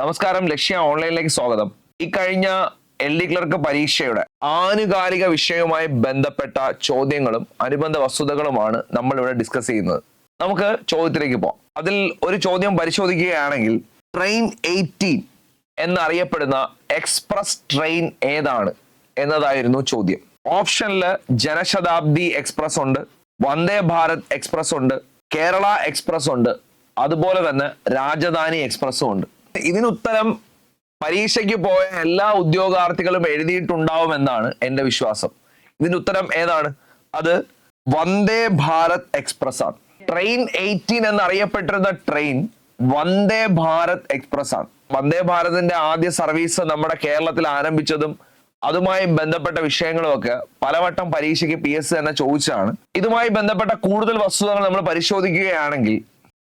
നമസ്കാരം ലക്ഷ്യ ഓൺലൈനിലേക്ക് സ്വാഗതം. ഇക്കഴിഞ്ഞ എൽ ഡി ക്ലർക്ക് പരീക്ഷയുടെ ആനുകാലിക വിഷയവുമായി ബന്ധപ്പെട്ട ചോദ്യങ്ങളും അനുബന്ധ വസ്തുതകളുമാണ് നമ്മൾ ഇവിടെ ഡിസ്കസ് ചെയ്യുന്നത്. നമുക്ക് ചോദ്യത്തിലേക്ക് പോകാം അതിൽ ഒരു ചോദ്യം പരിശോധിക്കുകയാണെങ്കിൽ ട്രെയിൻ എയ്റ്റീൻ എന്നറിയപ്പെടുന്ന എക്സ്പ്രസ് ട്രെയിൻ ഏതാണ് എന്നതായിരുന്നു ചോദ്യം. ഓപ്ഷനിൽ ജനശതാബ്ദി എക്സ്പ്രസ് ഉണ്ട് വന്ദേ ഭാരത് എക്സ്പ്രസ് ഉണ്ട് കേരള എക്സ്പ്രസ് ഉണ്ട് അതുപോലെ തന്നെ രാജധാനി എക്സ്പ്രസ്സും ഉണ്ട്. ഇതിന് ഉത്തരം പരീക്ഷയ്ക്ക് പോയ എല്ലാ ഉദ്യോഗാർത്ഥികളും എഴുതിയിട്ടുണ്ടാവും എന്നാണ് എന്റെ വിശ്വാസം. ഇതിന്റെ ഉത്തരം ഏതാണ്? അത് വന്ദേ ഭാരത് എക്സ്പ്രസ് ആണ് ട്രെയിൻ എയ്റ്റീൻ എന്നറിയപ്പെട്ടിരുന്ന ട്രെയിൻ വന്ദേ ഭാരത് എക്സ്പ്രസ് ആണ് വന്ദേ ഭാരതിന്റെ ആദ്യ സർവീസ് നമ്മുടെ കേരളത്തിൽ ആരംഭിച്ചതും അതുമായി ബന്ധപ്പെട്ട വിഷയങ്ങളുമൊക്കെ പലവട്ടം പരീക്ഷയ്ക്ക് പി എസ് തന്നെ ചോദിച്ചതാണ്. ഇതുമായി ബന്ധപ്പെട്ട കൂടുതൽ വസ്തുതകൾ നമ്മൾ പരിശോധിക്കുകയാണെങ്കിൽ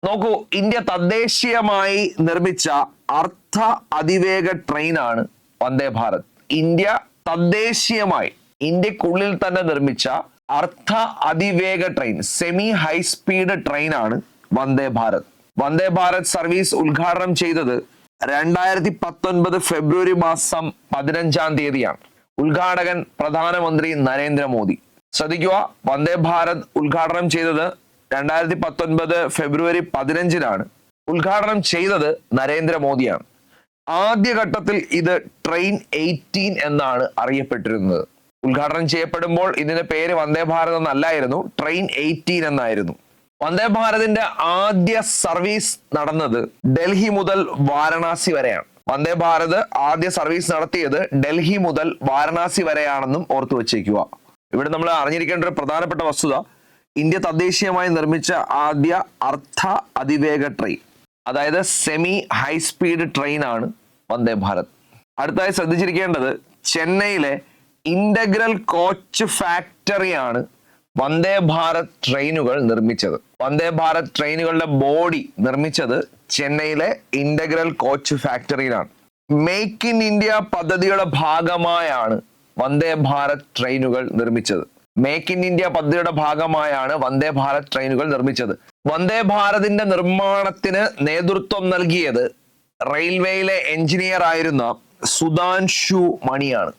നോക്കൂ ഇന്ത്യ തദ്ദേശീയമായി നിർമ്മിച്ച അർത്ഥ അതിവേഗ ട്രെയിനാണ് വന്ദേ ഭാരത്. ഇന്ത്യ തദ്ദേശീയമായി ഇന്ത്യക്കുള്ളിൽ തന്നെ നിർമ്മിച്ച അർത്ഥ അതിവേഗ ട്രെയിൻ സെമി ഹൈ സ്പീഡ് ട്രെയിനാണ് വന്ദേ ഭാരത്. വന്ദേ ഭാരത് സർവീസ് ഉദ്ഘാടനം ചെയ്തത് രണ്ടായിരത്തി പത്തൊൻപത് ഫെബ്രുവരി മാസം പതിനഞ്ചാം തീയതിയാണ്. ഉദ്ഘാടകൻ പ്രധാനമന്ത്രി നരേന്ദ്രമോദി. ശ്രദ്ധിക്കുക വന്ദേ ഭാരത് ഉദ്ഘാടനം ചെയ്തത് രണ്ടായിരത്തി പത്തൊൻപത് ഫെബ്രുവരി പതിനഞ്ചിനാണ്. ഉദ്ഘാടനം ചെയ്തത് നരേന്ദ്രമോദിയാണ്. ആദ്യഘട്ടത്തിൽ ഇത് ട്രെയിൻ എയ്റ്റീൻ എന്നാണ് അറിയപ്പെട്ടിരുന്നത്. ഉദ്ഘാടനം ചെയ്യപ്പെടുമ്പോൾ ഇതിന്റെ പേര് വന്ദേ ഭാരത് എന്നല്ലായിരുന്നു ട്രെയിൻ എയ്റ്റീൻ എന്നായിരുന്നു. വന്ദേ ഭാരതിന്റെ ആദ്യ സർവീസ് നടന്നത് ഡൽഹി മുതൽ വാരണാസി വരെയാണ്. വന്ദേ ഭാരത് ആദ്യ സർവീസ് നടത്തിയത് ഡൽഹി മുതൽ വാരണാസി വരെയാണെന്നും ഓർത്തു വച്ചേക്കുക. ഇവിടെ നമ്മൾ അറിഞ്ഞിരിക്കേണ്ട ഒരു പ്രധാനപ്പെട്ട വസ്തുത ഇന്ത്യ തദ്ദേശീയമായി നിർമ്മിച്ച ആദ്യ അർത്ഥ അതിവേഗ ട്രെയിൻ. അതായത് സെമി ഹൈ സ്പീഡ് ട്രെയിനാണ് വന്ദേ ഭാരത്. അടുത്തായി ശ്രദ്ധിച്ചിരിക്കേണ്ടത് ചെന്നൈയിലെ ഇന്റഗ്രൽ കോച്ച് ഫാക്ടറിയാണ് വന്ദേ ഭാരത് ട്രെയിനുകൾ നിർമ്മിച്ചത്. വന്ദേ ഭാരത് ട്രെയിനുകളുടെ ബോഡി നിർമ്മിച്ചത് ചെന്നൈയിലെ ഇന്റഗ്രൽ കോച്ച് ഫാക്ടറിയിലാണ് മേക്ക് ഇൻ ഇന്ത്യ പദ്ധതിയുടെ ഭാഗമായാണ് വന്ദേ ഭാരത് ട്രെയിനുകൾ നിർമ്മിച്ചത്. മേക്ക് ഇൻ ഇന്ത്യ പദ്ധതിയുടെ ഭാഗമായാണ് വന്ദേ ഭാരത് ട്രെയിനുകൾ നിർമ്മിച്ചത്. വന്ദേ ഭാരതിന്റെ നിർമ്മാണത്തിന് നേതൃത്വം നൽകിയത് റെയിൽവേയിലെ എഞ്ചിനീയർ ആയിരുന്ന സുധാൻഷു മണിയാണ്.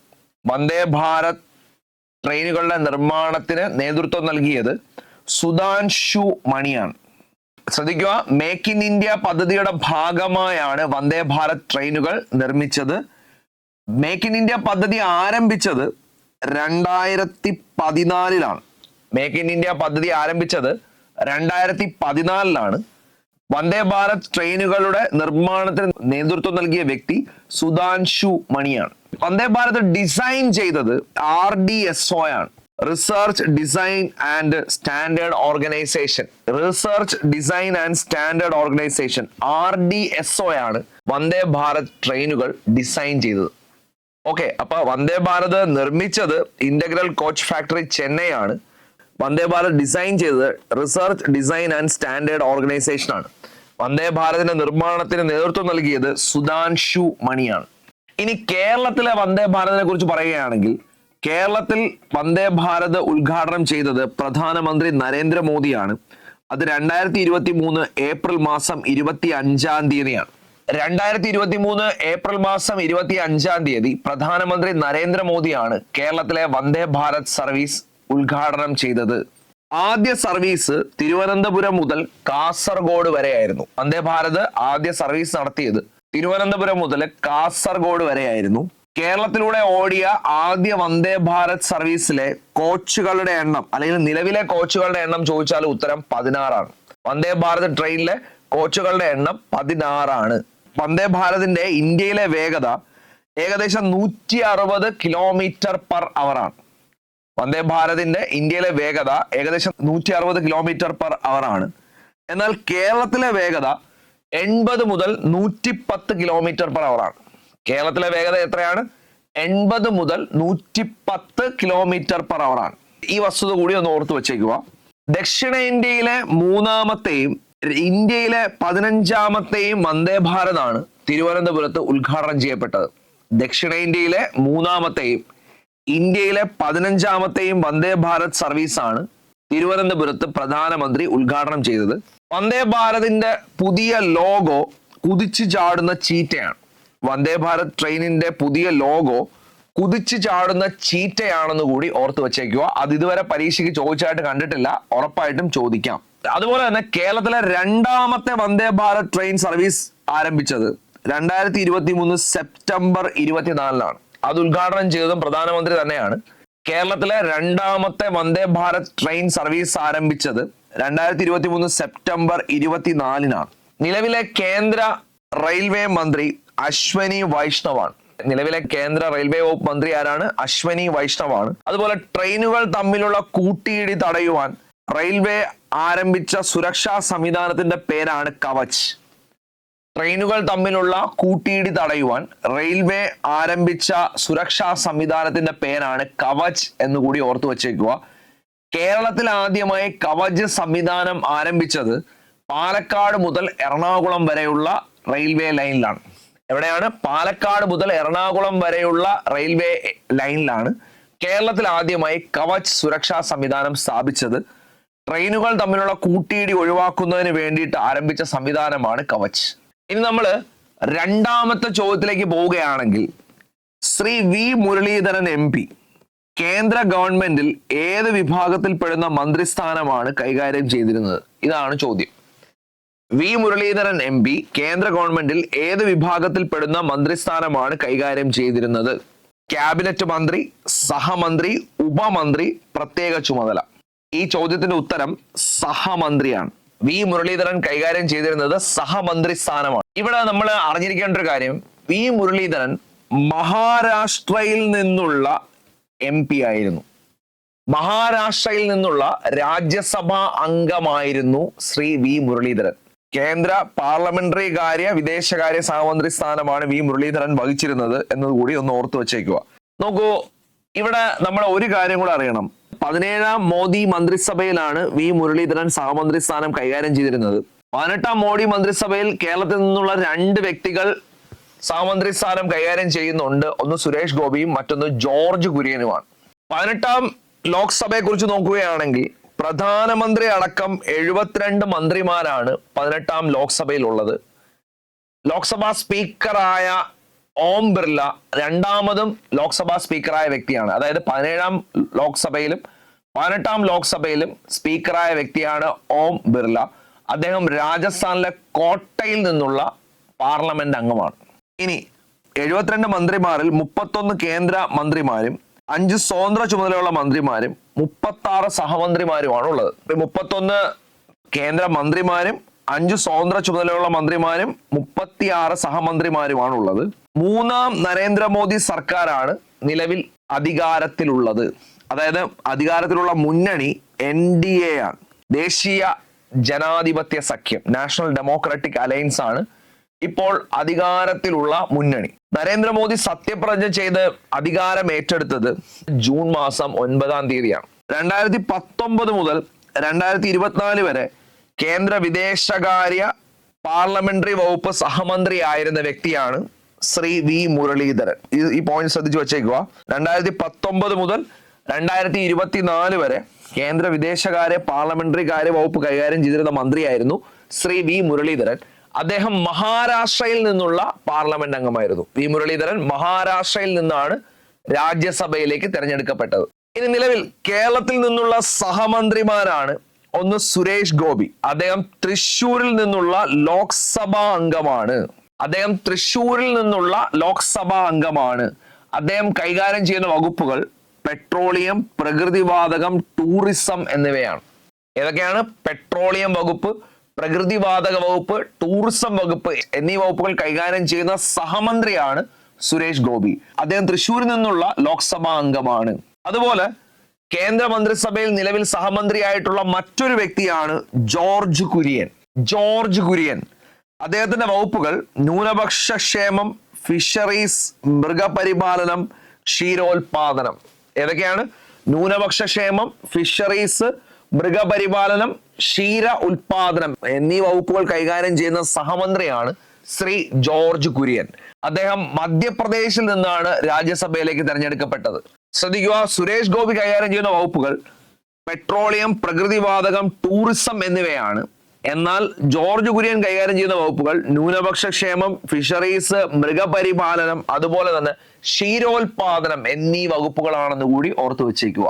വന്ദേ ഭാരത് ട്രെയിനുകളുടെ നിർമ്മാണത്തിന് നേതൃത്വം നൽകിയത് സുധാൻഷു മണിയാണ്. ശ്രദ്ധിക്കുക മേക്ക് ഇൻ ഇന്ത്യ പദ്ധതിയുടെ ഭാഗമായാണ് വന്ദേ ഭാരത് ട്രെയിനുകൾ നിർമ്മിച്ചത്. മേക്ക് ഇൻ ഇന്ത്യ പദ്ധതി ആരംഭിച്ചത് രണ്ടായിരത്തി പതിനാലിലാണ്. മേക്ക് ഇൻ ഇന്ത്യ പദ്ധതി ആരംഭിച്ചത് രണ്ടായിരത്തി പതിനാലിലാണ് വന്ദേ ഭാരത് ട്രെയിനുകളുടെ നിർമ്മാണത്തിന് നേതൃത്വം നൽകിയ വ്യക്തി സുധാൻഷു മണിയാണ്. വന്ദേ ഭാരത് ഡിസൈൻ ചെയ്തത് ആർ ഡി എസ് ഒ ആണ്. Research design and standard organisation. Research design and standard organisation R D S O ആണ് വന്ദേ ഭാരത് ട്രെയിനുകൾ ഡിസൈൻ ചെയ്തത്. ഓക്കെ അപ്പൊ വന്ദേ ഭാരത് നിർമ്മിച്ചത് ഇന്റഗ്രൽ കോച്ച് ഫാക്ടറി ചെന്നൈ ആണ്. വന്ദേ ഭാരത് ഡിസൈൻ ചെയ്തത് research design and standard organisation ആണ്. വന്ദേ ഭാരതിന്റെ നിർമ്മാണത്തിന് നേതൃത്വം നൽകിയത് സുധാൻഷു മണിയാണ്. ഇനി കേരളത്തിലെ വന്ദേ ഭാരതിനെ കുറിച്ച് പറയുകയാണെങ്കിൽ കേരളത്തിൽ വന്ദേ ഭാരത് ഉദ്ഘാടനം ചെയ്തത് പ്രധാനമന്ത്രി നരേന്ദ്രമോദിയാണ് അത് രണ്ടായിരത്തി ഇരുപത്തി മൂന്ന് ഏപ്രിൽ മാസം ഇരുപത്തി അഞ്ചാം തീയതിയാണ്. രണ്ടായിരത്തി ഇരുപത്തി മൂന്ന് ഏപ്രിൽ മാസം ഇരുപത്തി അഞ്ചാം തീയതി പ്രധാനമന്ത്രി നരേന്ദ്രമോദിയാണ് കേരളത്തിലെ വന്ദേ ഭാരത് സർവീസ് ഉദ്ഘാടനം ചെയ്തത് ആദ്യ സർവീസ് തിരുവനന്തപുരം മുതൽ കാസർഗോഡ് വരെയായിരുന്നു. വന്ദേ ഭാരത് ആദ്യ സർവീസ് നടത്തിയത് തിരുവനന്തപുരം മുതൽ കാസർഗോഡ് വരെയായിരുന്നു. കേരളത്തിലൂടെ ഓടിയ ആദ്യ വന്ദേ ഭാരത് സർവീസിലെ കോച്ചുകളുടെ എണ്ണം അല്ലെങ്കിൽ നിലവിലെ കോച്ചുകളുടെ എണ്ണം ചോദിച്ചാൽ ഉത്തരം പതിനാറാണ്. വന്ദേ ഭാരത് ട്രെയിനിലെ കോച്ചുകളുടെ എണ്ണം പതിനാറാണ്. വന്ദേ ഭാരതിന്റെ ഇന്ത്യയിലെ വേഗത ഏകദേശം നൂറ്റി അറുപത് കിലോമീറ്റർ പെർ അവർ ആണ് വന്ദേ ഭാരതിന്റെ ഇന്ത്യയിലെ വേഗത ഏകദേശം നൂറ്റി അറുപത് കിലോമീറ്റർ പെർ അവർ ആണ്. എന്നാൽ കേരളത്തിലെ വേഗത എൺപത് മുതൽ നൂറ്റി പത്ത് കിലോമീറ്റർ പെർ അവർ ആണ്. കേരളത്തിലെ വേഗത എത്രയാണ്? എൺപത് മുതൽ നൂറ്റി പത്ത് കിലോമീറ്റർ പെർ അവർ ആണ്. ഈ വസ്തുത കൂടി ഒന്ന് ഓർത്തു വെച്ചേക്കുക. ദക്ഷിണേന്ത്യയിലെ മൂന്നാമത്തെയും ഇന്ത്യയിലെ പതിനഞ്ചാമത്തെയും വന്ദേ ഭാരതാണ് തിരുവനന്തപുരത്ത് ഉദ്ഘാടനം ചെയ്യപ്പെട്ടത്. ദക്ഷിണേന്ത്യയിലെ മൂന്നാമത്തെയും ഇന്ത്യയിലെ പതിനഞ്ചാമത്തെയും വന്ദേ ഭാരത് സർവീസാണ് തിരുവനന്തപുരത്ത് പ്രധാനമന്ത്രി ഉദ്ഘാടനം ചെയ്തത്. വന്ദേ ഭാരതിന്റെ പുതിയ ലോഗോ കുതിച്ചു ചാടുന്ന ചീറ്റയാണ്. വന്ദേ ഭാരത് ട്രെയിനിന്റെ പുതിയ ലോഗോ കുതിച്ചു ചാടുന്ന ചീറ്റയാണെന്ന് കൂടി ഓർത്ത് വെച്ചേക്കുക. അത് ഇതുവരെ പരീക്ഷയ്ക്ക് ചോദിച്ചായിട്ട് കണ്ടിട്ടില്ല. ഉറപ്പായിട്ടും ചോദിക്കാം. അതുപോലെ തന്നെ കേരളത്തിലെ രണ്ടാമത്തെ വന്ദേ ഭാരത് ട്രെയിൻ സർവീസ് ആരംഭിച്ചത് രണ്ടായിരത്തി ഇരുപത്തി മൂന്ന് സെപ്റ്റംബർ ഇരുപത്തിനാലിനാണ്. അത് ഉദ്ഘാടനം ചെയ്തതും പ്രധാനമന്ത്രി തന്നെയാണ്. കേരളത്തിലെ രണ്ടാമത്തെ വന്ദേ ഭാരത് ട്രെയിൻ സർവീസ് ആരംഭിച്ചത് രണ്ടായിരത്തി ഇരുപത്തി മൂന്ന് സെപ്റ്റംബർ ഇരുപത്തിനാലിനാണ്. നിലവിലെ കേന്ദ്ര റെയിൽവേ മന്ത്രി അശ്വനി വൈഷ്ണവാണ്. നിലവിലെ കേന്ദ്ര റെയിൽവേ വകുപ്പ് മന്ത്രി ആരാണ്? അശ്വനി വൈഷ്ണവാണ്. അതുപോലെ ട്രെയിനുകൾ തമ്മിലുള്ള കൂട്ടിയിടി തടയുവാൻ റെയിൽവേ ആരംഭിച്ച സുരക്ഷാ സംവിധാനത്തിന്റെ പേരാണ് കവച് ട്രെയിനുകൾ തമ്മിലുള്ള കൂട്ടിയിടി തടയുവാൻ റെയിൽവേ ആരംഭിച്ച സുരക്ഷാ സംവിധാനത്തിന്റെ പേരാണ് കവച് എന്ന് കൂടി ഓർത്തു വച്ചേക്കുക. കേരളത്തിൽ ആദ്യമായി കവച് സംവിധാനം ആരംഭിച്ചത് പാലക്കാട് മുതൽ എറണാകുളം വരെയുള്ള റെയിൽവേ ലൈനിലാണ്. എവിടെയാണ്? പാലക്കാട് മുതൽ എറണാകുളം വരെയുള്ള റെയിൽവേ ലൈനിലാണ് കേരളത്തിൽ ആദ്യമായി കവച് സുരക്ഷാ സംവിധാനം സ്ഥാപിച്ചത്. ട്രെയിനുകൾ തമ്മിലുള്ള കൂട്ടിയിടി ഒഴിവാക്കുന്നതിന് വേണ്ടിയിട്ട് ആരംഭിച്ച സംവിധാനമാണ് കവച്. ഇനി നമ്മൾ രണ്ടാമത്തെ ചോദ്യത്തിലേക്ക് പോവുകയാണെങ്കിൽ Shri V Muraleedharan M P കേന്ദ്ര ഗവൺമെന്റിൽ ഏത് വിഭാഗത്തിൽപ്പെടുന്ന മന്ത്രിസ്ഥാനമാണ് കൈകാര്യം ചെയ്തിരുന്നത്? ഇതാണ് ചോദ്യം. വി മുരളീധരൻ എം പി കേന്ദ്ര ഗവൺമെന്റിൽ ഏത് വിഭാഗത്തിൽപ്പെടുന്ന മന്ത്രിസ്ഥാനമാണ് കൈകാര്യം ചെയ്തിരുന്നത്? ക്യാബിനറ്റ് മന്ത്രി സഹമന്ത്രി ഉപമന്ത്രി പ്രത്യേക ചുമതല. ഈ ചോദ്യത്തിന്റെ ഉത്തരം സഹമന്ത്രിയാണ്. വി മുരളീധരൻ കൈകാര്യം ചെയ്തിരുന്നത് സഹമന്ത്രി സ്ഥാനമാണ് ഇവിടെ നമ്മൾ അറിഞ്ഞിരിക്കേണ്ട ഒരു കാര്യം വി മുരളീധരൻ മഹാരാഷ്ട്രയിൽ നിന്നുള്ള എം പി ആയിരുന്നു. മഹാരാഷ്ട്രയിൽ നിന്നുള്ള രാജ്യസഭാ അംഗമായിരുന്നു ശ്രീ വി മുരളീധരൻ. കേന്ദ്ര പാർലമെന്ററി കാര്യ വിദേശകാര്യ സഹമന്ത്രി സ്ഥാനമാണ് വി മുരളീധരൻ വഹിച്ചിരുന്നത് എന്നതുകൂടി ഒന്ന് ഓർത്തു വെച്ചേക്കുക. നോക്കൂ ഇവിടെ നമ്മൾ ഒരു കാര്യം കൂടെ അറിയണം. പതിനേഴാം മോദി മന്ത്രിസഭയിലാണ് വി മുരളീധരൻ സഹമന്ത്രി സ്ഥാനം കൈകാര്യം ചെയ്തിരുന്നത്. പതിനെട്ടാം മോദി മന്ത്രിസഭയിൽ കേരളത്തിൽ നിന്നുള്ള രണ്ട് വ്യക്തികൾ സഹമന്ത്രി സ്ഥാനം കൈകാര്യം ചെയ്യുന്നുണ്ട്. ഒന്ന് സുരേഷ് ഗോപിയും മറ്റൊന്ന് ജോർജ് കുര്യനുമാണ്. പതിനെട്ടാം ലോക്സഭയെ കുറിച്ച് നോക്കുകയാണെങ്കിൽ പ്രധാനമന്ത്രി അടക്കം എഴുപത്തിരണ്ട് മന്ത്രിമാരാണ് പതിനെട്ടാം ലോക്സഭയിൽ ഉള്ളത് ലോക്സഭാ സ്പീക്കറായ ഓം ബിർല രണ്ടാമതും ലോക്സഭാ സ്പീക്കറായ വ്യക്തിയാണ്. അതായത് പതിനേഴാം ലോക്സഭയിലും പതിനെട്ടാം ലോക്സഭയിലും സ്പീക്കറായ വ്യക്തിയാണ് ഓം ബിർള. അദ്ദേഹം രാജസ്ഥാനിലെ കോട്ടയിൽ നിന്നുള്ള പാർലമെന്റ് അംഗമാണ്. ഇനി എഴുപത്തിരണ്ട് മന്ത്രിമാരിൽ മുപ്പത്തൊന്ന് കേന്ദ്ര മന്ത്രിമാരും അഞ്ച് സ്വതന്ത്ര ചുമതലയുള്ള മന്ത്രിമാരും മുപ്പത്തി ആറ് സഹമന്ത്രിമാരുമാണ് ഉള്ളത് മുപ്പത്തൊന്ന് കേന്ദ്ര മന്ത്രിമാരും അഞ്ച് സ്വതന്ത്ര ചുമതലയുള്ള മന്ത്രിമാരും മുപ്പത്തിയാറ് സഹമന്ത്രിമാരുമാണ് ഉള്ളത് മൂന്നാം നരേന്ദ്രമോദി സർക്കാരാണ് നിലവിൽ അധികാരത്തിലുള്ളത്. അതായത് അധികാരത്തിലുള്ള മുന്നണി എൻ ഡി എ ആണ്. ദേശീയ ജനാധിപത്യ സഖ്യം നാഷണൽ ഡെമോക്രാറ്റിക് അലയൻസ് ആണ് ഇപ്പോൾ അധികാരത്തിലുള്ള മുന്നണി. നരേന്ദ്രമോദി സത്യപ്രതിജ്ഞ ചെയ്ത് അധികാരം ഏറ്റെടുത്തത് ജൂൺ മാസം ഒൻപതാം തീയതിയാണ്. രണ്ടായിരത്തി പത്തൊമ്പത് മുതൽ രണ്ടായിരത്തി ഇരുപത്തിനാല് വരെ കേന്ദ്ര വിദേശകാര്യ പാർലമെന്ററി വകുപ്പ് സഹമന്ത്രി ആയിരുന്ന വ്യക്തിയാണ് ശ്രീ വി മുരളീധരൻ. ഈ- പോയിന്റ് ശ്രദ്ധിച്ചു വെച്ചേക്കുക. രണ്ടായിരത്തി പത്തൊമ്പത് മുതൽ രണ്ടായിരത്തി ഇരുപത്തിനാല് വരെ കേന്ദ്ര വിദേശകാര്യ പാർലമെന്ററി കാര്യ വകുപ്പ് കൈകാര്യം ചെയ്തിരുന്ന മന്ത്രിയായിരുന്നു ശ്രീ വി മുരളീധരൻ. അദ്ദേഹം മഹാരാഷ്ട്രയിൽ നിന്നുള്ള പാർലമെന്റ് അംഗമായിരുന്നു. വി മുരളീധരൻ മഹാരാഷ്ട്രയിൽ നിന്നാണ് രാജ്യസഭയിലേക്ക് തിരഞ്ഞെടുക്കപ്പെട്ടത്. ഇനി നിലവിൽ കേരളത്തിൽ നിന്നുള്ള സഹമന്ത്രിമാരാണ് ഒന്ന് സുരേഷ് ഗോപി. അദ്ദേഹം തൃശൂരിൽ നിന്നുള്ള ലോക്സഭാ അംഗമാണ്. അദ്ദേഹം തൃശൂരിൽ നിന്നുള്ള ലോക്സഭാ അംഗമാണ്. അദ്ദേഹം കൈകാര്യം ചെയ്യുന്ന വകുപ്പുകൾ പെട്രോളിയം പ്രകൃതിവാതകം ടൂറിസം എന്നിവയാണ്. ഏതൊക്കെയാണ്? പെട്രോളിയം വകുപ്പ് പ്രകൃതിവാതക വകുപ്പ് ടൂറിസം വകുപ്പ് എന്നീ വകുപ്പുകൾ കൈകാര്യം ചെയ്യുന്ന സഹമന്ത്രിയാണ് സുരേഷ് ഗോപി. അദ്ദേഹം തൃശൂരിൽ നിന്നുള്ള ലോക്സഭാ അംഗമാണ്. അതുപോലെ കേന്ദ്ര മന്ത്രിസഭയിൽ നിലവിൽ സഹമന്ത്രിയായിട്ടുള്ള മറ്റൊരു വ്യക്തിയാണ് ജോർജ് കുര്യൻ. ജോർജ് കുര്യൻ. അദ്ദേഹത്തിന്റെ വകുപ്പുകൾ ന്യൂനപക്ഷ ക്ഷേമം ഫിഷറീസ് മൃഗപരിപാലനം ക്ഷീരോത്പാദനം ഏതൊക്കെയാണ്? ന്യൂനപക്ഷ ക്ഷേമം ഫിഷറീസ് മൃഗപരിപാലനം ക്ഷീര ഉൽപാദനം എന്നീ വകുപ്പുകൾ കൈകാര്യം ചെയ്യുന്ന സഹമന്ത്രിയാണ് ശ്രീ ജോർജ് കുര്യൻ. അദ്ദേഹം മധ്യപ്രദേശിൽ നിന്നാണ് രാജ്യസഭയിലേക്ക് തിരഞ്ഞെടുക്കപ്പെട്ടത്. ശ്രദ്ധിക്കുക സുരേഷ് ഗോപി കൈകാര്യം ചെയ്യുന്ന വകുപ്പുകൾ പെട്രോളിയം പ്രകൃതിവാതകം ടൂറിസം എന്നിവയാണ് എന്നാൽ ജോർജ് കുര്യൻ കൈകാര്യം ചെയ്യുന്ന വകുപ്പുകൾ ന്യൂനപക്ഷ ക്ഷേമം ഫിഷറീസ് മൃഗപരിപാലനം അതുപോലെ തന്നെ ക്ഷീരോത്പാദനം എന്നീ വകുപ്പുകളാണെന്ന് കൂടി ഓർത്തു വെച്ചേക്കുക.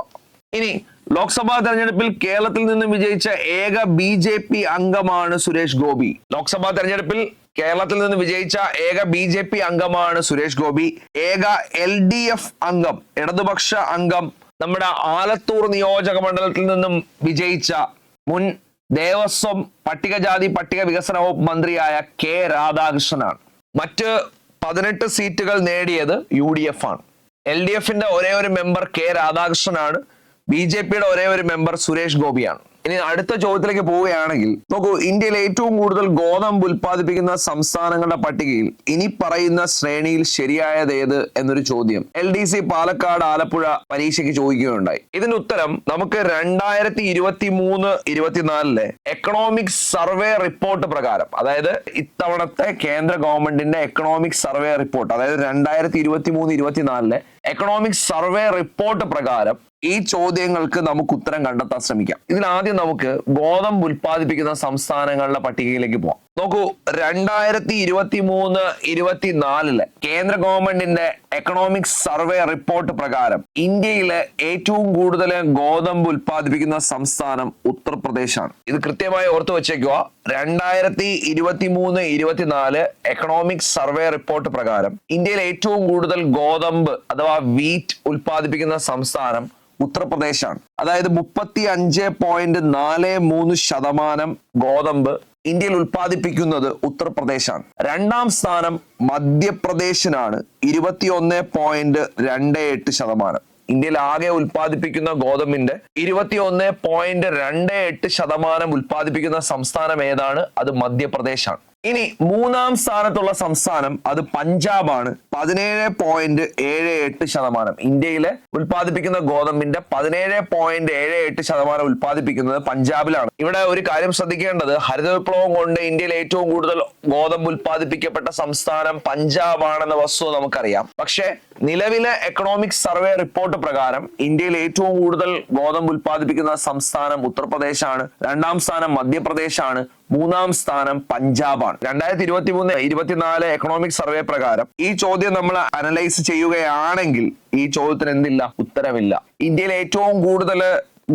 ഇനി ലോക്സഭാ തെരഞ്ഞെടുപ്പിൽ കേരളത്തിൽ നിന്നും വിജയിച്ച ഏക ബി ജെ പി അംഗമാണ് സുരേഷ് ഗോപി. ലോക്സഭാ തെരഞ്ഞെടുപ്പിൽ കേരളത്തിൽ നിന്ന് വിജയിച്ച ഏക ബി ജെ പി അംഗമാണ് സുരേഷ് ഗോപി. ഏക എൽ ഡി എഫ് അംഗം ഇടതുപക്ഷ അംഗം നമ്മുടെ ആലത്തൂർ നിയോജക മണ്ഡലത്തിൽ നിന്നും വിജയിച്ച മുൻ ദേവസ്വം പട്ടികജാതി പട്ടിക വികസന വകുപ്പ് മന്ത്രിയായ കെ രാധാകൃഷ്ണനാണ്. മറ്റ് പതിനെട്ട് സീറ്റുകൾ നേടിയത് യു ഡി എഫ് ആണ്. എൽ ഡി എഫിന്റെ ഒരേ ഒരു മെമ്പർ കെ രാധാകൃഷ്ണനാണ്. ബി ജെ പിയുടെ ഒരേ ഒരു മെമ്പർ സുരേഷ് ഗോപിയാണ്. ഇനി അടുത്ത ചോദ്യത്തിലേക്ക് പോവുകയാണെങ്കിൽ നോക്കൂ ഇന്ത്യയിൽ ഏറ്റവും കൂടുതൽ ഗോതമ്പ് ഉൽപ്പാദിപ്പിക്കുന്ന സംസ്ഥാനങ്ങളുടെ പട്ടികയിൽ ഇനി പറയുന്ന ശ്രേണിയിൽ ശരിയായത് ഏത് എന്നൊരു ചോദ്യം L D C Palakkad Alappuzha പരീക്ഷയ്ക്ക് ചോദിക്കുകയുണ്ടായി. ഇതിന് ഉത്തരം നമുക്ക് രണ്ടായിരത്തി ഇരുപത്തി മൂന്ന് ഇരുപത്തിനാലിലെ എക്കണോമിക് സർവേ റിപ്പോർട്ട് പ്രകാരം അതായത് ഇത്തവണത്തെ കേന്ദ്ര ഗവൺമെന്റിന്റെ എക്കണോമിക് സർവേ റിപ്പോർട്ട് അതായത് രണ്ടായിരത്തി ഇരുപത്തി മൂന്ന് ഇരുപത്തിനാലിലെ എക്കണോമിക് സർവേ റിപ്പോർട്ട് പ്രകാരം ഈ ചോദ്യങ്ങൾക്ക് നമുക്ക് ഉത്തരം കണ്ടെത്താൻ ശ്രമിക്കാം. ഇതിൽ ആദ്യം നമുക്ക് ഗോതമ്പ് ഉൽപ്പാദിപ്പിക്കുന്ന സംസ്ഥാനങ്ങളുടെ പട്ടികയിലേക്ക് പോവാം. നോക്കൂ രണ്ടായിരത്തി ഇരുപത്തി മൂന്ന് ഇരുപത്തിനാലിൽ കേന്ദ്ര ഗവൺമെന്റിന്റെ എക്കണോമിക് സർവേ റിപ്പോർട്ട് പ്രകാരം ഇന്ത്യയിലെ ഏറ്റവും കൂടുതൽ ഗോതമ്പ് ഉൽപ്പാദിപ്പിക്കുന്ന സംസ്ഥാനം ഉത്തർപ്രദേശാണ്. ഇത് കൃത്യമായി ഓർത്തു വെച്ചേക്കുക രണ്ടായിരത്തി ഇരുപത്തി മൂന്ന് ഇരുപത്തിനാല് എക്കണോമിക് സർവേ റിപ്പോർട്ട് പ്രകാരം ഇന്ത്യയിൽ ഏറ്റവും കൂടുതൽ ഗോതമ്പ് അഥവാ വീറ്റ് ഉൽപ്പാദിപ്പിക്കുന്ന സംസ്ഥാനം ഉത്തർപ്രദേശാണ്. അതായത് മുപ്പത്തി അഞ്ച് പോയിന്റ് നാല് മൂന്ന് ശതമാനം ഗോതമ്പ് ഇന്ത്യയിൽ ഉൽപ്പാദിപ്പിക്കുന്നത് ഉത്തർപ്രദേശാണ്. രണ്ടാം സ്ഥാനം മധ്യപ്രദേശിനാണ്. ഇരുപത്തിയൊന്ന് പോയിന്റ് രണ്ട് എട്ട് ശതമാനം. ഇന്ത്യയിൽ ആകെ ഉൽപ്പാദിപ്പിക്കുന്ന ഗോതമ്പിന്റെ ഇരുപത്തിയൊന്ന് പോയിന്റ് രണ്ട് എട്ട് ശതമാനം ഉൽപ്പാദിപ്പിക്കുന്ന സംസ്ഥാനം ഏതാണ്? അത് മധ്യപ്രദേശാണ്. ഇനി മൂന്നാം സ്ഥാനത്തുള്ള സംസ്ഥാനം അത് പഞ്ചാബാണ്. പതിനേഴ് പോയിന്റ് ഏഴ് എട്ട് ശതമാനം. ഇന്ത്യയിലെ ഉൽപ്പാദിപ്പിക്കുന്ന ഗോതമ്പിന്റെ പതിനേഴ് പോയിന്റ് ഏഴ് എട്ട് ശതമാനം ഉൽപ്പാദിപ്പിക്കുന്നത് പഞ്ചാബിലാണ്. ഇവിടെ ഒരു കാര്യം ശ്രദ്ധിക്കേണ്ടത്. ഹരിത വിപ്ലവം കൊണ്ട് ഇന്ത്യയിൽ ഏറ്റവും കൂടുതൽ ഗോതമ്പ് ഉൽപ്പാദിപ്പിക്കപ്പെട്ട സംസ്ഥാനം പഞ്ചാബാണെന്ന വസ്തുത നമുക്കറിയാം. പക്ഷേ നിലവിലെ എക്കണോമിക് സർവേ റിപ്പോർട്ട് പ്രകാരം ഇന്ത്യയിൽ ഏറ്റവും കൂടുതൽ ഗോതമ്പ് ഉൽപ്പാദിപ്പിക്കുന്ന സംസ്ഥാനം ഉത്തർപ്രദേശാണ്. രണ്ടാം സ്ഥാനം മധ്യപ്രദേശാണ്. മൂന്നാം സ്ഥാനം പഞ്ചാബാണ്. രണ്ടായിരത്തി ഇരുപത്തി മൂന്ന് ഇരുപത്തിനാല് എക്കണോമിക് സർവേ പ്രകാരം ഈ ചോദ്യം നമ്മൾ അനലൈസ് ചെയ്യുകയാണെങ്കിൽ ഈ ചോദ്യത്തിന് എന്തില്ല? ഉത്തരമില്ല. ഇന്ത്യയിൽ ഏറ്റവും കൂടുതൽ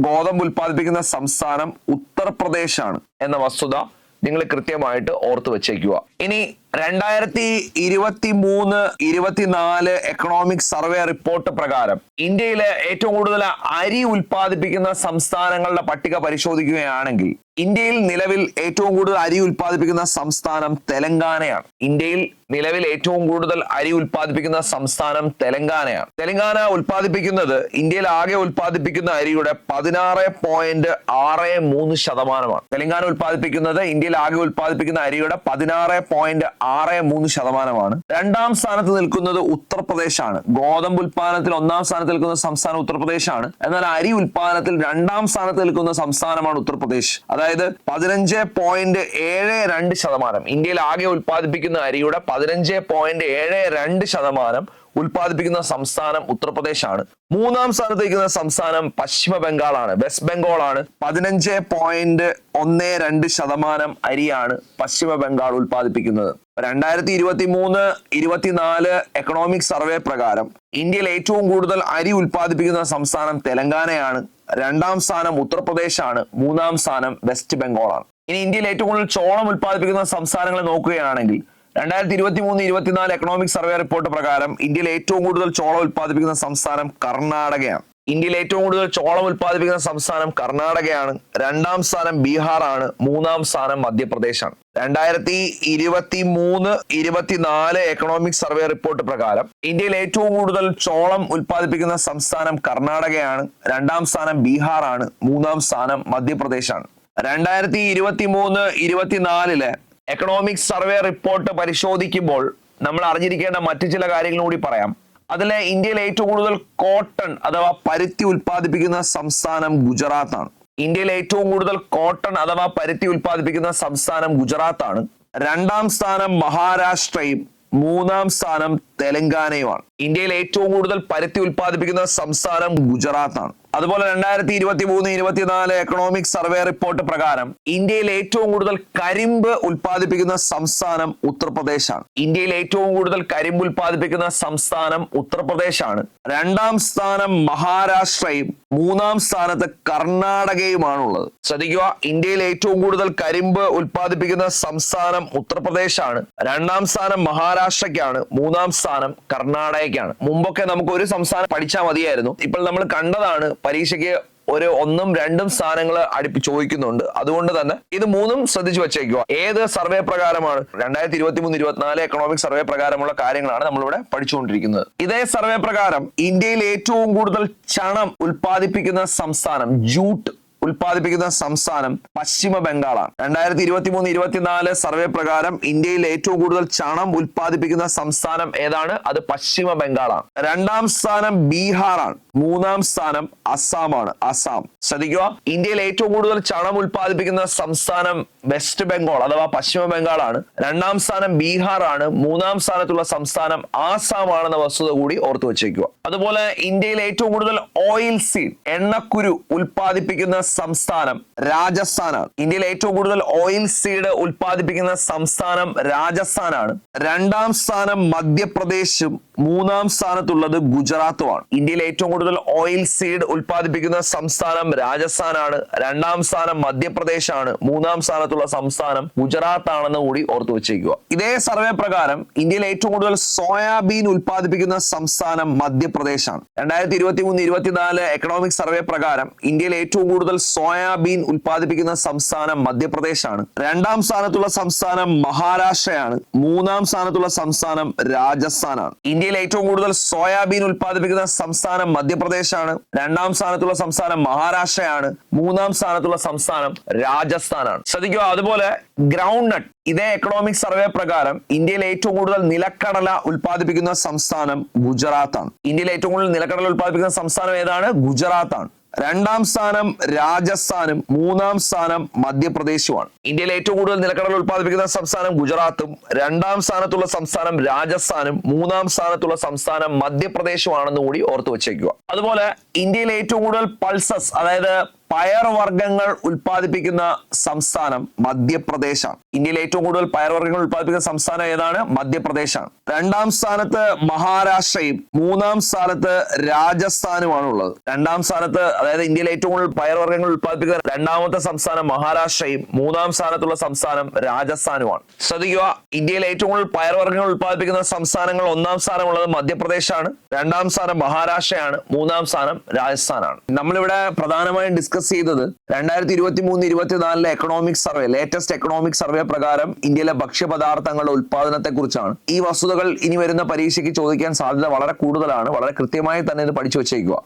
ഗോതമ്പ് ഉൽപ്പാദിപ്പിക്കുന്ന സംസ്ഥാനം ഉത്തർപ്രദേശാണ് എന്ന വസ്തുത നിങ്ങൾ കൃത്യമായിട്ട് ഓർത്തു വെച്ചേക്കുക. ഇനി രണ്ടായിരത്തി ഇരുപത്തി മൂന്ന് ഇരുപത്തിനാല് എക്കണോമിക് സർവേ റിപ്പോർട്ട് പ്രകാരം ഇന്ത്യയിലെ ഏറ്റവും കൂടുതൽ അരി ഉൽപ്പാദിപ്പിക്കുന്ന സംസ്ഥാനങ്ങളുടെ പട്ടിക പരിശോധിക്കുകയാണെങ്കിൽ ഇന്ത്യയിൽ നിലവിൽ ഏറ്റവും കൂടുതൽ അരി ഉൽപ്പാദിപ്പിക്കുന്ന സംസ്ഥാനം തെലങ്കാനയാണ്. ഇന്ത്യയിൽ നിലവിൽ ഏറ്റവും കൂടുതൽ അരി ഉൽപ്പാദിപ്പിക്കുന്ന സംസ്ഥാനം തെലങ്കാനയാണ്. തെലങ്കാന ഉൽപ്പാദിപ്പിക്കുന്നത് ഇന്ത്യയിൽ ആകെ ഉൽപ്പാദിപ്പിക്കുന്ന അരിയുടെ പതിനാറ് പോയിന്റ് ആറ് മൂന്ന് ശതമാനമാണ്. തെലങ്കാന ഉൽപ്പാദിപ്പിക്കുന്നത് ഇന്ത്യയിൽ ആകെ ഉൽപ്പാദിപ്പിക്കുന്ന അരിയുടെ പതിനാറ് പോയിന്റ് ആറ് മൂന്ന് ശതമാനമാണ്. രണ്ടാം സ്ഥാനത്ത് നിൽക്കുന്നത് ഉത്തർപ്രദേശാണ്. ഗോതമ്പ് ഉൽപാദനത്തിൽ ഒന്നാം സ്ഥാനത്ത് നിൽക്കുന്ന സംസ്ഥാനം ഉത്തർപ്രദേശാണ്. എന്നാൽ അരി ഉൽപാദനത്തിൽ രണ്ടാം സ്ഥാനത്ത് നിൽക്കുന്ന സംസ്ഥാനമാണ് ഉത്തർപ്രദേശ്. അതായത് പതിനഞ്ച് പോയിന്റ് ഏഴ് രണ്ട് ശതമാനം. ഇന്ത്യയിൽ ആകെ ഉൽപ്പാദിപ്പിക്കുന്ന അരിയുടെ പതിനഞ്ച് പോയിന്റ് ഏഴ് രണ്ട് ശതമാനം ഉൽപ്പാദിപ്പിക്കുന്ന സംസ്ഥാനം ഉത്തർപ്രദേശാണ്. മൂന്നാം സ്ഥാനത്ത് സംസ്ഥാനം പശ്ചിമ ബംഗാളാണ്. വെസ്റ്റ് ബംഗാളാണ്. പതിനഞ്ച് പോയിന്റ് ഒന്ന് രണ്ട് ശതമാനം അരിയാണ് പശ്ചിമ ബംഗാൾ ഉൽപ്പാദിപ്പിക്കുന്നത്. രണ്ടായിരത്തി ഇരുപത്തി മൂന്ന് ഇരുപത്തിനാല് എക്കണോമിക് സർവേ പ്രകാരം ഇന്ത്യയിൽ ഏറ്റവും കൂടുതൽ അരി ഉൽപ്പാദിപ്പിക്കുന്ന സംസ്ഥാനം തെലങ്കാനയാണ്. രണ്ടാം സ്ഥാനം ഉത്തർപ്രദേശാണ്. മൂന്നാം സ്ഥാനം വെസ്റ്റ് ബംഗാളാണ്. ഇനി ഇന്ത്യയിൽ ഏറ്റവും കൂടുതൽ ചോളം ഉൽപ്പാദിപ്പിക്കുന്ന സംസ്ഥാനങ്ങളെ നോക്കുകയാണെങ്കിൽ രണ്ടായിരത്തി ഇരുപത്തി മൂന്ന് ഇരുപത്തിനാല് എക്കണോമിക് സർവേ റിപ്പോർട്ട് പ്രകാരം ഇന്ത്യയിൽ ഏറ്റവും കൂടുതൽ ചോളം ഉൽപ്പാദിപ്പിക്കുന്ന സംസ്ഥാനം കർണാടകയാണ്. ഇന്ത്യയിൽ ഏറ്റവും കൂടുതൽ ചോളം ഉൽപ്പാദിപ്പിക്കുന്ന സംസ്ഥാനം കർണാടകയാണ്. രണ്ടാം സ്ഥാനം ബീഹാർ ആണ് മൂന്നാം സ്ഥാനം മധ്യപ്രദേശാണ്. രണ്ടായിരത്തി ഇരുപത്തി മൂന്ന് ഇരുപത്തിനാല് എക്കണോമിക് സർവേ റിപ്പോർട്ട് പ്രകാരം ഇന്ത്യയിൽ ഏറ്റവും കൂടുതൽ ചോളം ഉൽപ്പാദിപ്പിക്കുന്ന സംസ്ഥാനം കർണാടകയാണ്. രണ്ടാം സ്ഥാനം ബീഹാർ ആണ് മൂന്നാം സ്ഥാനം മധ്യപ്രദേശാണ്. രണ്ടായിരത്തി ഇരുപത്തി മൂന്ന് ഇരുപത്തിനാലിൽ എക്കണോമിക് സർവേ റിപ്പോർട്ട് പരിശോധിക്കുമ്പോൾ നമ്മൾ അറിഞ്ഞിരിക്കേണ്ട മറ്റു ചില കാര്യങ്ങളും കൂടി പറയാം. അതിലെ ഇന്ത്യയിൽ ഏറ്റവും കൂടുതൽ കോട്ടൺ അഥവാ പരുത്തി ഉൽപ്പാദിപ്പിക്കുന്ന സംസ്ഥാനം ഗുജറാത്താണ്. ഇന്ത്യയിൽ ഏറ്റവും കൂടുതൽ കോട്ടൺ അഥവാ പരുത്തി ഉൽപ്പാദിപ്പിക്കുന്ന സംസ്ഥാനം ഗുജറാത്താണ്. രണ്ടാം സ്ഥാനം മഹാരാഷ്ട്രയും മൂന്നാം സ്ഥാനം തെലങ്കാനയുമാണ്. ഇന്ത്യയിൽ ഏറ്റവും കൂടുതൽ പരുത്തി ഉൽപ്പാദിപ്പിക്കുന്ന സംസ്ഥാനം ഗുജറാത്താണ്. അതുപോലെ രണ്ടായിരത്തി ഇരുപത്തി മൂന്ന് ഇരുപത്തിനാല് എക്കണോമിക് സർവേ റിപ്പോർട്ട് പ്രകാരം ഇന്ത്യയിൽ ഏറ്റവും കൂടുതൽ കരിമ്പ് ഉൽപ്പാദിപ്പിക്കുന്ന സംസ്ഥാനം ഉത്തർപ്രദേശാണ്. ഇന്ത്യയിൽ ഏറ്റവും കൂടുതൽ കരിമ്പ് ഉൽപ്പാദിപ്പിക്കുന്ന സംസ്ഥാനം ഉത്തർപ്രദേശാണ്. രണ്ടാം സ്ഥാനം മഹാരാഷ്ട്രയും മൂന്നാം സ്ഥാനത്ത് കർണാടകയുമാണുള്ളത്. ശ്രദ്ധിക്കുക ഇന്ത്യയിൽ ഏറ്റവും കൂടുതൽ കരിമ്പ് ഉൽപ്പാദിപ്പിക്കുന്ന സംസ്ഥാനം ഉത്തർപ്രദേശാണ്. രണ്ടാം സ്ഥാനം മഹാരാഷ്ട്രയ്ക്കാണ് മൂന്നാം സ്ഥാനം കർണാടകയ്ക്കാണ്. മുമ്പൊക്കെ നമുക്ക് ഒരു സംസ്ഥാനം പഠിച്ചാൽ മതിയായിരുന്നു. ഇപ്പോൾ നമ്മൾ കണ്ടതാണ് പരീക്ഷയ്ക്ക് ഒരു ഒന്നും രണ്ടും സ്ഥാനങ്ങൾ അടുപ്പി ചോദിക്കുന്നുണ്ട്. അതുകൊണ്ട് തന്നെ ഇത് മൂന്നും ശ്രദ്ധിച്ചു വെച്ചേക്കുക. ഏത് സർവേ പ്രകാരമാണ്? രണ്ടായിരത്തി ഇരുപത്തി മൂന്ന് ഇരുപത്തിനാല് എക്കണോമിക് സർവേ പ്രകാരമുള്ള കാര്യങ്ങളാണ് നമ്മളിവിടെ പഠിച്ചുകൊണ്ടിരിക്കുന്നത്. ഇതേ സർവേ പ്രകാരം ഇന്ത്യയിൽ ഏറ്റവും കൂടുതൽ ചണം ഉൽപ്പാദിപ്പിക്കുന്ന സംസ്ഥാനം ജൂട്ട് ഉൽപ്പാദിപ്പിക്കുന്ന സംസ്ഥാനം പശ്ചിമ ബംഗാളാണ്. രണ്ടായിരത്തി ഇരുപത്തി മൂന്ന് ഇരുപത്തിനാല് സർവേ പ്രകാരം ഇന്ത്യയിൽ ഏറ്റവും കൂടുതൽ ചണം ഉൽപ്പാദിപ്പിക്കുന്ന സംസ്ഥാനം ഏതാണ്? അത് പശ്ചിമ ബംഗാളാണ്. രണ്ടാം സ്ഥാനം ബീഹാറാണ്. മൂന്നാം സ്ഥാനം അസ്സാമാണ്. അസ്സാം. ശ്രദ്ധിക്കുക ഇന്ത്യയിൽ ഏറ്റവും കൂടുതൽ ചണം ഉൽപ്പാദിപ്പിക്കുന്ന സംസ്ഥാനം വെസ്റ്റ് ബംഗാൾ അഥവാ പശ്ചിമ ബംഗാളാണ്. രണ്ടാം സ്ഥാനം ബീഹാർ ആണ് മൂന്നാം സ്ഥാനത്തുള്ള സംസ്ഥാനം ആസാം ആണെന്ന വസ്തുത കൂടി ഓർത്തു വെച്ചേക്കുക അതുപോലെ ഇന്ത്യയിൽ ഏറ്റവും കൂടുതൽ ഓയിൽ സീഡ് എണ്ണക്കുരു ഉൽപ്പാദിപ്പിക്കുന്ന സംസ്ഥാനം രാജസ്ഥാനാണ്. ഇന്ത്യയിൽ ഏറ്റവും കൂടുതൽ ഓയിൽ സീഡ് ഉൽപ്പാദിപ്പിക്കുന്ന സംസ്ഥാനം രാജസ്ഥാനാണ്. രണ്ടാം സ്ഥാനം മധ്യപ്രദേശും മൂന്നാം സ്ഥാനത്തുള്ളത് ഗുജറാത്തുമാണ്. ഇന്ത്യയിൽ ഏറ്റവും കൂടുതൽ ഓയിൽ സീഡ് ഉൽപ്പാദിപ്പിക്കുന്ന സംസ്ഥാനം രാജസ്ഥാനാണ്. രണ്ടാം സ്ഥാനം മധ്യപ്രദേശാണ്. മൂന്നാം സ്ഥാനത്തുള്ള സംസ്ഥാനം ഗുജറാത്ത് ആണെന്ന് കൂടി ഓർത്തു വെച്ചേക്കുക. ഇതേ സർവേ പ്രകാരം ഇന്ത്യയിൽ ഏറ്റവും കൂടുതൽ സോയാബീൻ ഉൽപ്പാദിപ്പിക്കുന്ന സംസ്ഥാനം മധ്യപ്രദേശാണ്. രണ്ടായിരത്തി ഇരുപത്തി മൂന്ന് ഇരുപത്തിനാല് എക്കണോമിക് സർവേ പ്രകാരം ഇന്ത്യയിൽ ഏറ്റവും കൂടുതൽ സോയാബീൻ ഉൽപ്പാദിപ്പിക്കുന്ന സംസ്ഥാനം മധ്യപ്രദേശാണ്. രണ്ടാം സ്ഥാനത്തുള്ള സംസ്ഥാനം മഹാരാഷ്ട്രയാണ്. മൂന്നാം സ്ഥാനത്തുള്ള സംസ്ഥാനം രാജസ്ഥാനാണ്. ഇന്ത്യയിൽ ഏറ്റവും കൂടുതൽ സോയാബീൻ ഉൽപ്പാദിപ്പിക്കുന്ന സംസ്ഥാനം മധ്യപ്രദേശാണ്. രണ്ടാം സ്ഥാനത്തുള്ള സംസ്ഥാനം മഹാരാഷ്ട്രയാണ്. മൂന്നാം സ്ഥാനത്തുള്ള സംസ്ഥാനം രാജസ്ഥാനാണ്. ശ്രദ്ധിക്കുക അതുപോലെ ഗ്രൗണ്ട് നട്ട് ഇതേ എക്കണോമിക് സർവേ പ്രകാരം ഇന്ത്യയിൽ ഏറ്റവും കൂടുതൽ നിലക്കടല ഉൽപ്പാദിപ്പിക്കുന്ന സംസ്ഥാനം ഗുജറാത്താണ്. ഇന്ത്യയിൽ ഏറ്റവും കൂടുതൽ നിലക്കടല ഉൽപ്പാദിപ്പിക്കുന്ന സംസ്ഥാനം ഏതാണ്? ഗുജറാത്താണ്. രണ്ടാം സ്ഥാനം രാജസ്ഥാനും മൂന്നാം സ്ഥാനം മധ്യപ്രദേശുമാണ്. ഇന്ത്യയിൽ ഏറ്റവും കൂടുതൽ നിലക്കടൽ ഉൽപ്പാദിപ്പിക്കുന്ന സംസ്ഥാനം ഗുജറാത്തും രണ്ടാം സ്ഥാനത്തുള്ള സംസ്ഥാനം രാജസ്ഥാനും മൂന്നാം സ്ഥാനത്തുള്ള സംസ്ഥാനം മധ്യപ്രദേശുമാണെന്ന് കൂടി ഓർത്തു വെച്ചേക്കുക. അതുപോലെ ഇന്ത്യയിൽ ഏറ്റവും കൂടുതൽ പൾസസ് അതായത് പയർവർഗങ്ങൾ ഉൽപ്പാദിപ്പിക്കുന്ന സംസ്ഥാനം മധ്യപ്രദേശാണ്. ഇന്ത്യയിൽ ഏറ്റവും കൂടുതൽ പയർവർഗങ്ങൾ ഉൽപ്പാദിപ്പിക്കുന്ന സംസ്ഥാനം ഏതാണ്? മധ്യപ്രദേശാണ്. രണ്ടാം സ്ഥാനത്ത് മഹാരാഷ്ട്രയും മൂന്നാം സ്ഥാനത്ത് രാജസ്ഥാനുമാണ് ഉള്ളത് രണ്ടാം സ്ഥാനത്ത് അതായത് ഇന്ത്യയിൽ ഏറ്റവും കൂടുതൽ പയർവർഗങ്ങൾ ഉൽപ്പാദിപ്പിക്കുന്ന രണ്ടാമത്തെ സംസ്ഥാനം മഹാരാഷ്ട്രയും മൂന്നാം സ്ഥാനത്തുള്ള സംസ്ഥാനം രാജസ്ഥാനുമാണ്. ശ്രദ്ധിക്കുക ഇന്ത്യയിൽ ഏറ്റവും കൂടുതൽ പയർവർഗങ്ങൾ ഉൽപ്പാദിപ്പിക്കുന്ന സംസ്ഥാനങ്ങൾ ഒന്നാം സ്ഥാനമുള്ളത് മധ്യപ്രദേശാണ്. രണ്ടാം സ്ഥാനം മഹാരാഷ്ട്രയാണ്. മൂന്നാം സ്ഥാനം രാജസ്ഥാനാണ്. നമ്മളിവിടെ പ്രധാനമായും ഡിസ്കസ് ചെയ്തത് രണ്ടായിരത്തി ഇരുപത്തി മൂന്ന് ഇരുപത്തിനാലിലെ economic survey latest economic survey പ്രകാരം ഇന്ത്യയിലെ ഭക്ഷ്യപദാർത്ഥങ്ങളുടെ ഉൽപാദനത്തെ കുറിച്ചാണ് ഈ വസ്തുതകൾ ഇനി വരുന്ന പരീക്ഷയ്ക്ക് ചോദിക്കാൻ സാധ്യത വളരെ കൂടുതലാണ്. വളരെ കൃത്യമായി തന്നെ ഇത് പഠിച്ചു വെച്ചേക്കുക